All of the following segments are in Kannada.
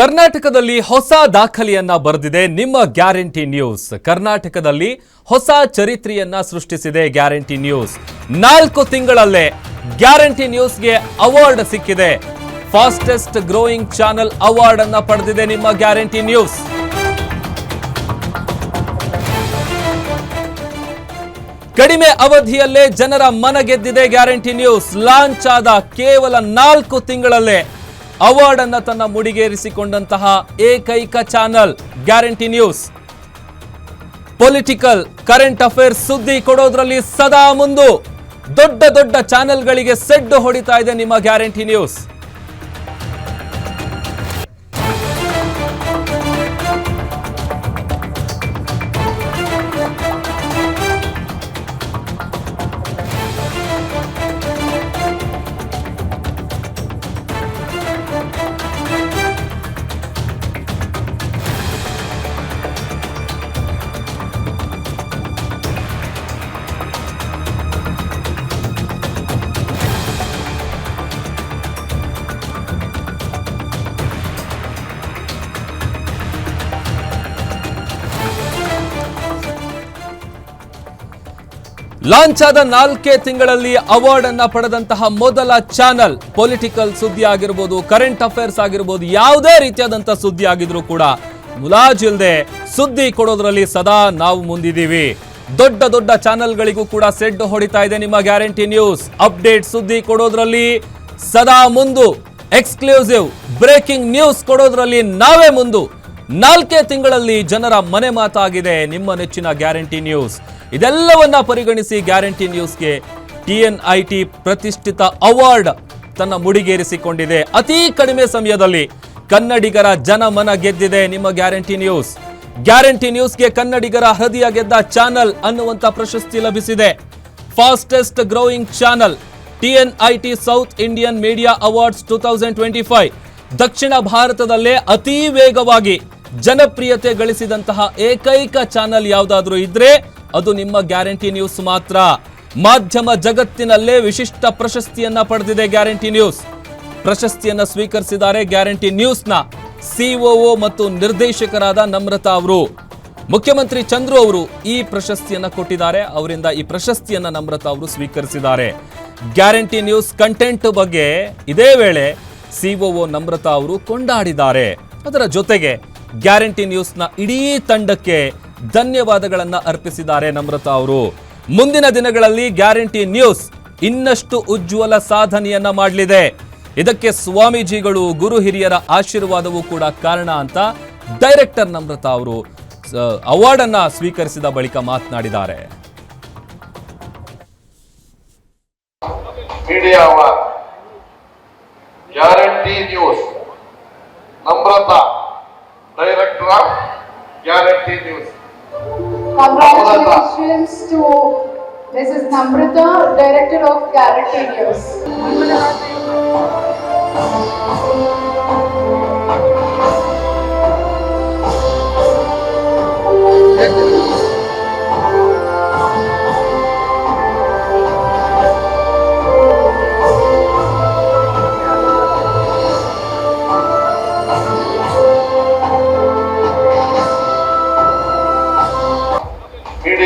ಕರ್ನಾಟಕದಲ್ಲಿ ಹೊಸ ದಾಖಲೆಯನ್ನ ಬರೆದಿದೆ ನಿಮ್ಮ ಗ್ಯಾರಂಟಿ ನ್ಯೂಸ್. ಕರ್ನಾಟಕದಲ್ಲಿ ಹೊಸ ಚರಿತ್ರೆಯನ್ನ ಸೃಷ್ಟಿಸಿದೆ ಗ್ಯಾರಂಟಿ ನ್ಯೂಸ್. ನಾಲ್ಕು ತಿಂಗಳಲ್ಲೇ ಗ್ಯಾರಂಟಿ ನ್ಯೂಸ್ಗೆ ಅವಾರ್ಡ್ ಸಿಕ್ಕಿದೆ. ಫಾಸ್ಟೆಸ್ಟ್ ಗ್ರೋಯಿಂಗ್ ಚಾನೆಲ್ ಅವಾರ್ಡ್ ಅನ್ನ ಪಡೆದಿದೆ ನಿಮ್ಮ ಗ್ಯಾರಂಟಿ ನ್ಯೂಸ್. ಕಡಿಮೆ ಅವಧಿಯಲ್ಲೇ ಜನರ ಮನ ಗೆದ್ದಿದೆ ಗ್ಯಾರಂಟಿ ನ್ಯೂಸ್. ಲಾಂಚ್ ಆದ ಕೇವಲ ನಾಲ್ಕು ತಿಂಗಳಲ್ಲೇ ಅವಾರ್ಡ್ ಅನ್ನ ತನ್ನ ಮುಡಿಗೇರಿಸಿಕೊಂಡಂತಹ ಏಕೈಕ channel, guarantee news. Political current affair ಸುದ್ದಿ ಕೊಡೋದ್ರಲ್ಲಿ ಸದಾ ಮುಂದು. ದೊಡ್ಡ ದೊಡ್ಡ ಚಾನೆಲ್ಗಳಿಗೆ ಸೆಡ್ಡು ಹೊಡಿತಾ ಇದೆ ನಿಮ್ಮ ಗ್ಯಾರಂಟಿ ನ್ಯೂಸ್. ಲಾಂಚ್ ಆದ ನಾಲ್ಕೇ ತಿಂಗಳಲ್ಲಿ ಅವಾರ್ಡ್ ಅನ್ನ ಪಡೆದಂತಹ ಮೊದಲ ಚಾನಲ್ ಪೊಲಿಟಿಕಲ್ ಸುದ್ದಿ ಆಗಿರ್ಬೋದು ಕರೆಂಟ್ ಅಫೇರ್ಸ್ ಆಗಿರ್ಬೋದು, ಯಾವುದೇ ರೀತಿಯಾದಂತಹ ಸುದ್ದಿ ಆಗಿದ್ರು ಕೂಡ ಮುಲಾಜಿಲ್ದೆ ಸುದ್ದಿ ಕೊಡೋದ್ರಲ್ಲಿ ಸದಾ ನಾವು ಮುಂದಿದ್ದೀವಿ. ದೊಡ್ಡ ದೊಡ್ಡ ಚಾನೆಲ್ಗಳಿಗೂ ಕೂಡ ಸೆಡ್ ಹೊಡಿತಾ ಇದೆ ನಿಮ್ಮ ಗ್ಯಾರಂಟಿ ನ್ಯೂಸ್. ಅಪ್ಡೇಟ್ ಸುದ್ದಿ ಕೊಡೋದ್ರಲ್ಲಿ ಸದಾ ಮುಂದು. ಎಕ್ಸ್ಕ್ಲೂಸಿವ್ ಬ್ರೇಕಿಂಗ್ ನ್ಯೂಸ್ ಕೊಡೋದ್ರಲ್ಲಿ ನಾವೇ ಮುಂದು. ನಾಲ್ಕೇ ತಿಂಗಳಲ್ಲಿ ಜನರ ಮನೆ ಮಾತಾಗಿದೆ. ನಿಮ್ಮ ನೆಚ್ಚಿನ ಗ್ಯಾರಂಟಿ ನ್ಯೂಸ್. ಇದೆಲ್ಲವನ್ನ ಪರಿಗಣಿಸಿ ಗ್ಯಾರಂಟಿ ನ್ಯೂಸ್ಗೆ ಟಿಎನ್ಐಟಿ ಪ್ರತಿಷ್ಠಿತ ಅವಾರ್ಡ್ ತನ್ನ ಮುಡಿಗೇರಿಸಿಕೊಂಡಿದೆ. ಅತಿ ಕಡಿಮೆ ಸಮಯದಲ್ಲಿ ಕನ್ನಡಿಗರ ಜನಮನ ಗೆದ್ದಿದೆ ನಿಮ್ಮ ಗ್ಯಾರಂಟಿ ನ್ಯೂಸ್. ಗ್ಯಾರಂಟಿ ನ್ಯೂಸ್ಗೆ ಕನ್ನಡಿಗರ ಹೃದಯ ಗೆದ್ದ ಚಾನಲ್ ಅನ್ನುವಂತ ಪ್ರಶಸ್ತಿ ಲಭಿಸಿದೆ. Fastest growing channel TNIT south Indian media awards two thousand twenty five. ದಕ್ಷಿಣ ಭಾರತದಲ್ಲೇ ಅತಿ ವೇಗವಾಗಿ ಜನಪ್ರಿಯತೆ ಗಳಿಸಿದಂತಹ ಏಕೈಕ ಚಾನಲ್ ಯಾವುದಾದ್ರೂ ಇದ್ರೆ ಅದು ನಿಮ್ಮ ಗ್ಯಾರಂಟಿ ನ್ಯೂಸ್ ಮಾತ್ರ. ಮಾಧ್ಯಮ ಜಗತ್ತಿನಲ್ಲೇ ವಿಶಿಷ್ಟ ಪ್ರಶಸ್ತಿಯನ್ನ ಪಡೆದಿದೆ ಗ್ಯಾರಂಟಿ ನ್ಯೂಸ್. ಪ್ರಶಸ್ತಿಯನ್ನ ಸ್ವೀಕರಿಸಿದ್ದಾರೆ ಗ್ಯಾರಂಟಿ ನ್ಯೂಸ್ನ ಸಿಒಒ ಮತ್ತು ನಿರ್ದೇಶಕರಾದ ನಮ್ರತಾ ಅವರು. ಮುಖ್ಯಮಂತ್ರಿ ಚಂದ್ರು ಅವರು ಈ ಪ್ರಶಸ್ತಿಯನ್ನ ಕೊಟ್ಟಿದ್ದಾರೆ. ಅವರಿಂದ ಈ ಪ್ರಶಸ್ತಿಯನ್ನ ನಮ್ರತಾ ಅವರು ಸ್ವೀಕರಿಸಿದ್ದಾರೆ. ಗ್ಯಾರಂಟಿ ನ್ಯೂಸ್ ಕಂಟೆಂಟ್ ಬಗ್ಗೆ ಇದೇ ವೇಳೆ ಸಿಒಒ ನಮ್ರತಾ ಅವರು ಕೊಂಡಾಡಿದ್ದಾರೆ. ಅದರ ಜೊತೆಗೆ ಗ್ಯಾರಂಟಿ ನ್ಯೂಸ್ನ ಇಡೀ ತಂಡಕ್ಕೆ ಧನ್ಯವಾದಗಳನ್ನು ಅರ್ಪಿಸಿದ್ದಾರೆ ನಮ್ರತಾ ಅವರು. ಮುಂದಿನ ದಿನಗಳಲ್ಲಿ ಗ್ಯಾರಂಟಿ ನ್ಯೂಸ್ ಇನ್ನಷ್ಟು ಉಜ್ವಲ ಸಾಧನೆಯನ್ನ ಮಾಡಲಿದೆ. ಇದಕ್ಕೆ ಸ್ವಾಮೀಜಿಗಳು, ಗುರು ಹಿರಿಯರ ಆಶೀರ್ವಾದವೂ ಕೂಡ ಕಾರಣ ಅಂತ ಡೈರೆಕ್ಟರ್ ನಮ್ರತಾ ಅವರು ಅವಾರ್ಡ್ ಅನ್ನ ಸ್ವೀಕರಿಸಿದ ಬಳಿಕ ಮಾತನಾಡಿದ್ದಾರೆ. Guarantee news Namrata. Director of Guarantee News. Congratulations to Mrs. Namrata, Director of Guarantee News.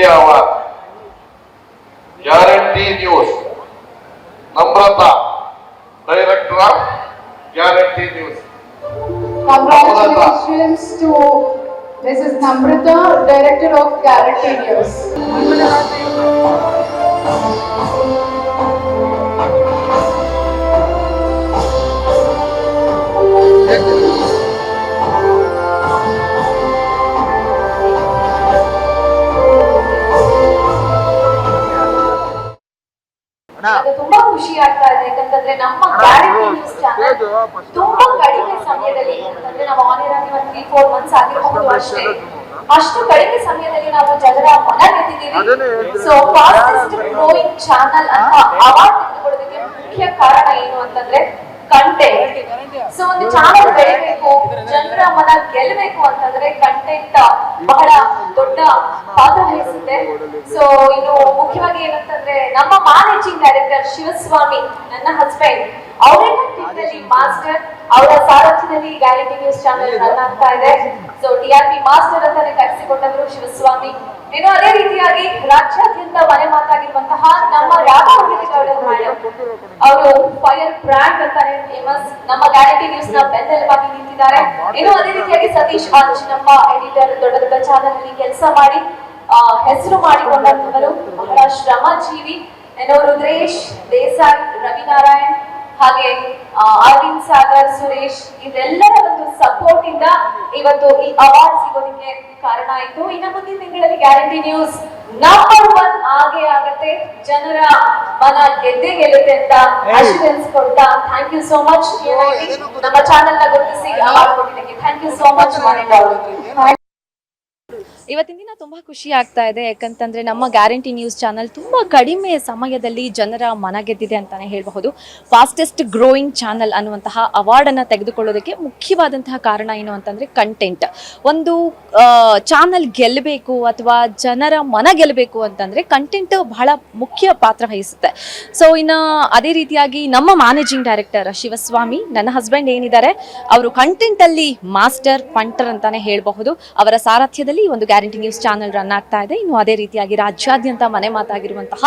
Media our guarantee news Namrata director of guarantee news Congratulations to Mrs. Namrata, Director of Guarantee News. ತುಂಬಾ ಖುಷಿ ಆಗ್ತಾ ಇದೆ ಯಾಕಂತಂದ್ರೆ ನಮ್ಮ ತುಂಬಾ ಕಡಿಮೆ ಸಮಯದಲ್ಲಿ ಯಾಕಂತಂದ್ರೆ ನಾವು ಆನ್ ಆಗಿ ಒಂದು ತ್ರೀ ಫೋರ್ ಮಂತ್ಸ್ ಆಗಿರಬಹುದು ಅಷ್ಟೇ ಅಷ್ಟು. ಕಡಿಮೆ ಸಮಯದಲ್ಲಿ. ನಾವು ಜನರ ಮನ ಗೆದ್ದಿದ್ದೀವಿ ಸೊ ಫಾಸ್ಟೆಸ್ಟ್ ಗ್ರೋಯಿಂಗ್ ಚಾನಲ್ ಅಂತ ಅವಾರ್ಡ್ ತೆಗೆದುಕೊಳ್ಳೋದಕ್ಕೆ ಮುಖ್ಯ ಕಾರಣ ಏನು ಅಂತಂದ್ರೆ ಕಂಟೆಂಟ್ ಸೊ ಒಂದು ಚಾನಲ್ ಬೆಳಿಬೇಕು ಜನರ ಮನ ಗೆಲ್ಲಬೇಕು ಅಂತಂದ್ರೆ ಕಂಟೆಂಟ್ ಬಹಳ ದೊಡ್ಡ ಪಾತ್ರ ವಹಿಸುತ್ತೆ. ಸೊ ಇನ್ನು ಮುಖ್ಯವಾಗಿ ಏನಂತಂದ್ರೆ ನಮ್ಮ ಮ್ಯಾನೇಜಿಂಗ್ ಡೈರೆಕ್ಟರ್ ಶಿವಸ್ವಾಮಿ ನನ್ನ ಹಸ್ಬೆಂಡ್ ಅವರೆಲ್ಲ ಮಾಸ್ಟರ್ ಅವರ ಸಾರಥ್ಯದಲ್ಲಿ ಗ್ಯಾರಂಟಿ ನ್ಯೂಸ್ ಚಾನೆಲ್ ರನ್ ಆಗ್ತಾ ಇದೆ. So D R P master ಅಂತಾನೆ ಕರೆಸಿಕೊಂಡವರು ಶಿವಸ್ವಾಮಿ. ಇನ್ನು ಅದೇ ರಾಜ್ಯಾದ್ಯಂತ ಮನೆ ಮಾತಾಗಿರುವಂತಹ ನಮ್ಮ ಮೇಡಮ್ ಅವರು. ಫೈರ್ ಬ್ರ್ಯಾಂಡ್ ಅಂತಾನೆ ಫೇಮಸ್ ನಮ್ಮ ಗ್ಯಾರಂಟಿ ನ್ಯೂಸ್ನ ಬೆನ್ನೆಲುಬಾಗಿ ನಿಂತಿದ್ದಾರೆ. ಇನ್ನು ಅದೇ ರೀತಿಯಾಗಿ ಸತೀಶ್ ಅಂಚ್ ನಮ್ಮ ಎಡಿಟರ್ ದೊಡ್ಡ ದೊಡ್ಡ ಚಾನಲ್ ಅಲ್ಲಿ ಕೆಲಸ ಮಾಡಿ ಹೆಸರು ಮಾಡಿಕೊಂಡಂತವರು ಬಹಳ ಶ್ರಮಜೀವಿ ಏನೋ ರುದ್ರೇಶ್ ದೇಸಾಯಿ, ರವಿನಾರಾಯಣ್ ಹಾಗೆ ಅರವಿಂದ್ ಸಾಗರ್ ಸುರೇಶ್ ಇದೆಲ್ಲರ ಒಂದು ಸಪೋರ್ಟ್ ಇಂದ ಇವತ್ತು ಈ ಅವಾರ್ಡ್ ಸಿಗೋದಕ್ಕೆ ಕಾರಣ ಆಯ್ತು. ಇನ್ನು ಮುಂದಿನ ತಿಂಗಳಲ್ಲಿ ಗ್ಯಾರಂಟಿ ನ್ಯೂಸ್ ನಂಬರ್ ಒನ್ ಆಗೇ ಆಗತ್ತೆ. ಜನರ ಮನ ಗೆದ್ದೆ ಗೆಲ್ಲುತ್ತೆ ಅಂತ ಅಶ್ಯೂರೆನ್ಸ್ ಕೊಡ್ತಾ ಥ್ಯಾಂಕ್ ಯು ಸೋ ಮಚ್ ನಮ್ಮ ಚಾನೆಲ್ನ ಗುರುತಿಸಿ ಅವಾರ್ಡ್ ಕೊಟ್ಟಿದ್ದಕ್ಕೆ ಥ್ಯಾಂಕ್ ಯು ಸೋ ಮಚ್ ಇವತ್ತಿನ ದಿನ ತುಂಬಾ ಖುಷಿ ಆಗ್ತಾ ಇದೆ. ಯಾಕಂತಂದ್ರೆ ನಮ್ಮ ಗ್ಯಾರಂಟಿ ನ್ಯೂಸ್ ಚಾನಲ್ ತುಂಬಾ ಕಡಿಮೆ ಸಮಯದಲ್ಲಿ ಜನರ ಮನ ಗೆದ್ದಿದೆ ಅಂತಾನೆ ಹೇಳಬಹುದು. ಫಾಸ್ಟೆಸ್ಟ್ ಗ್ರೋಯಿಂಗ್ ಚಾನಲ್ ಅನ್ನುವಂತಹ ಅವಾರ್ಡ್ ಅನ್ನ ತೆಗೆದುಕೊಳ್ಳೋದಕ್ಕೆ ಮುಖ್ಯವಾದಂತಹ ಕಾರಣ ಏನು ಅಂತಂದ್ರೆ ಕಂಟೆಂಟ್ ಒಂದು ಚಾನಲ್ ಗೆಲ್ಲಬೇಕು ಅಥವಾ ಜನರ ಮನ ಗೆಲ್ಲಬೇಕು ಅಂತಂದ್ರೆ ಕಂಟೆಂಟ್ ಬಹಳ ಮುಖ್ಯ ಪಾತ್ರ ವಹಿಸುತ್ತೆ. ಸೊ ಇನ್ನು ಅದೇ ರೀತಿಯಾಗಿ ನಮ್ಮ ಮ್ಯಾನೇಜಿಂಗ್ ಡೈರೆಕ್ಟರ್ ಶಿವಸ್ವಾಮಿ, ನನ್ನ ಹಸ್ಬೆಂಡ್ ಏನಿದ್ದಾರೆ, ಅವರು ಕಂಟೆಂಟ್ ಅಲ್ಲಿ ಮಾಸ್ಟರ್ ಪಂಟರ್ ಅಂತಾನೆ ಹೇಳಬಹುದು. ಅವರ ಸಾರಥ್ಯದಲ್ಲಿ ಒಂದು ಗ್ಯಾರಂಟಿ ನ್ಯೂಸ್ ಚಾನೆಲ್ ರನ್ ಆಗ್ತಾ ಇದೆ. ಇನ್ನು ಅದೇ ರೀತಿಯಾಗಿ ರಾಜ್ಯಾದ್ಯಂತ ಮನೆ ಮಾತಾಗಿರುವಂತಹ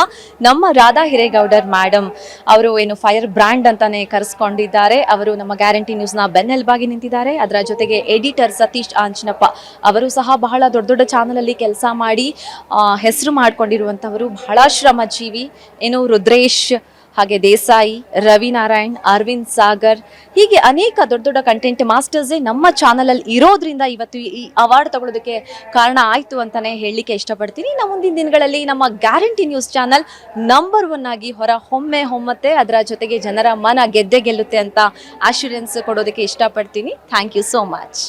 ನಮ್ಮ ರಾಧಾ ಹಿರೇಗೌಡರ್ ಮ್ಯಾಡಮ್ ಅವರು ಏನು ಫೈರ್ ಬ್ರ್ಯಾಂಡ್ ಅಂತಾನೆ ಕರೆಸ್ಕೊಂಡಿದ್ದಾರೆ. ಅವರು ನಮ್ಮ ಗ್ಯಾರಂಟಿ ನ್ಯೂಸ್ನ ಬೆನ್ನೆಲುಬಾಗಿ ನಿಂತಿದ್ದಾರೆ. ಅದರ ಜೊತೆಗೆ ಎಡಿಟರ್ ಸತೀಶ್ ಆಂಜನಪ್ಪ ಅವರು ಸಹ ಬಹಳ ದೊಡ್ಡ ದೊಡ್ಡ ಚಾನಲಲ್ಲಿ ಕೆಲಸ ಮಾಡಿ ಹೆಸರು ಮಾಡ್ಕೊಂಡಿರುವಂತವರು ಬಹಳ ಶ್ರಮಜೀವಿ. ಏನು ರುದ್ರೇಶ್ ಹಾಗೆ ದೇಸಾಯಿ, ರವಿನಾರಾಯಣ್, ಅರವಿಂದ್ ಸಾಗರ್, ಹೀಗೆ ಅನೇಕ ದೊಡ್ಡ ದೊಡ್ಡ ಕಂಟೆಂಟ್ ಮಾಸ್ಟರ್ಸೇ ನಮ್ಮ ಚಾನಲಲ್ಲಿ ಇರೋದ್ರಿಂದ ಇವತ್ತು ಈ ಅವಾರ್ಡ್ ತಗೊಳ್ಳೋದಕ್ಕೆ ಕಾರಣ ಆಯಿತು ಅಂತಾನೆ ಹೇಳಲಿಕ್ಕೆ ಇಷ್ಟಪಡ್ತೀನಿ. ನಾವು ಮುಂದಿನ ದಿನಗಳಲ್ಲಿ ನಮ್ಮ guarantee news channel number one ಆಗಿ ಹೊರ ಹೊಮ್ಮೆ ಹೊಮ್ಮತ್ತೆ, ಅದರ ಜೊತೆಗೆ ಜನರ ಮನ ಗೆದ್ದೆ ಗೆಲ್ಲುತ್ತೆ ಅಂತ ಆಶ್ಯೂರೆನ್ಸ್ ಕೊಡೋದಕ್ಕೆ ಇಷ್ಟಪಡ್ತೀನಿ. Thank you so much